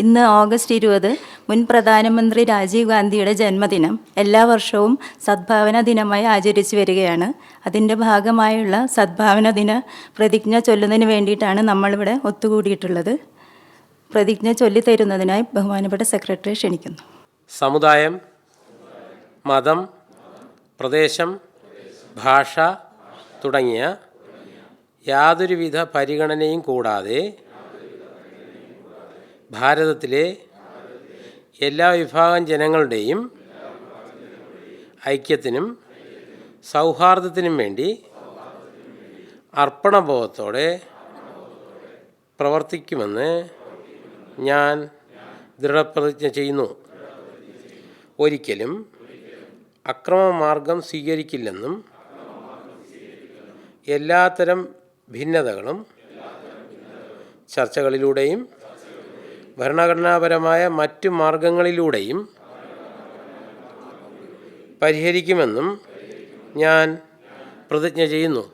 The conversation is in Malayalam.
ഇന്ന് ഓഗസ്റ്റ് ഇരുപത് മുൻ പ്രധാനമന്ത്രി രാജീവ് ഗാന്ധിയുടെ ജന്മദിനം. എല്ലാ വർഷവും സദ്ഭാവന ദിനമായി ആചരിച്ചു വരികയാണ്. അതിന്റെ ഭാഗമായുള്ള സദ്ഭാവന ദിന പ്രതിജ്ഞ ചൊല്ലുന്നതിന് വേണ്ടിയിട്ടാണ് നമ്മളിവിടെ ഒത്തുകൂടിയിട്ടുള്ളത്. പ്രതിജ്ഞ ചൊല്ലിത്തരുന്നതിനായി ബഹുമാനപ്പെട്ട സെക്രട്ടറി ക്ഷണിക്കുന്നു. സമുദായം മതം പ്രദേശം ഭാഷ തുടങ്ങിയ യാതൊരുവിധ പരിഗണനയും കൂടാതെ ഭാരതത്തിലെ എല്ലാ വിഭാഗം ജനങ്ങളുടെയും ഐക്യത്തിനും സൗഹാർദ്ദത്തിനും വേണ്ടി അർപ്പണബോധത്തോടെ പ്രവർത്തിക്കുമെന്ന് ഞാൻ ദൃഢപ്രതിജ്ഞ ചെയ്യുന്നു. ഒരിക്കലും അക്രമമാർഗം സ്വീകരിക്കില്ലെന്നും എല്ലാത്തരം ഭിന്നതകളും ചർച്ചകളിലൂടെയും ഭരണഘടനാപരമായ മറ്റു മാർഗങ്ങളിലൂടെയും പരിഹരിക്കുമെന്നും ഞാൻ പ്രതിജ്ഞ ചെയ്യുന്നു.